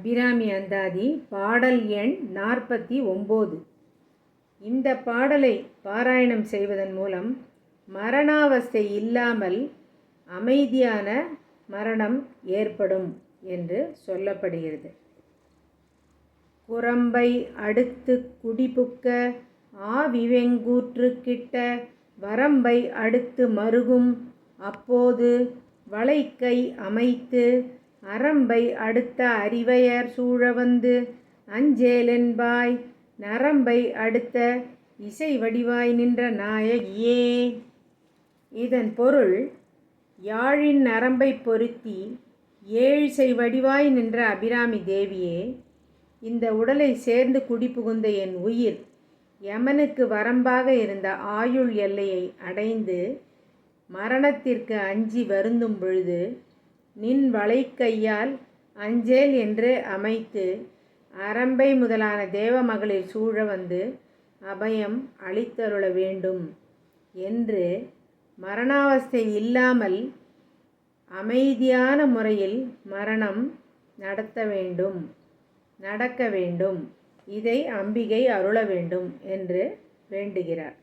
அபிராமி அந்தாதி பாடல் எண் நாற்பத்தி ஒம்பது. இந்த பாடலை பாராயணம் செய்வதன் மூலம் மரணாவஸ்தை இல்லாமல் அமைதியான மரணம் ஏற்படும் என்று சொல்லப்படுகிறது. குரம்பை அடுத்து குடிபுக்க ஆவிவெங்கூற்று கிட்ட வரம்பை அடுத்து மருகும் அப்போது வளைக்கை அமைத்து அரம்பை அடுத்த அறிவையர் சூழ வந்து அஞ்சேலென்பாய் நரம்பை அடுத்த இசை வடிவாய் நின்ற நாயகியே. இதன் பொருள் யாழின் நரம்பை பொருத்தி ஏழிசை வடிவாய் நின்ற அபிராமி தேவியே இந்த உடலை சேர்ந்து குடிபுகுந்த என் உயிர் யமனுக்கு வரம்பாக இருந்த ஆயுள் எல்லையை அடைந்து மரணத்திற்கு அஞ்சி வருந்தும் பொழுது நின் வளைக்கையால் அஞ்சேல் என்று அமைத்து அரம்பை முதலான தேவமகளிர் சூழ வந்து அபயம் அளித்தருள வேண்டும் என்று மரணாவஸ்தை இல்லாமல் அமைதியான முறையில் மரணம் நடத்த வேண்டும் நடக்க வேண்டும். இதை அம்பிகை அருள வேண்டும் என்று வேண்டுகிறார்.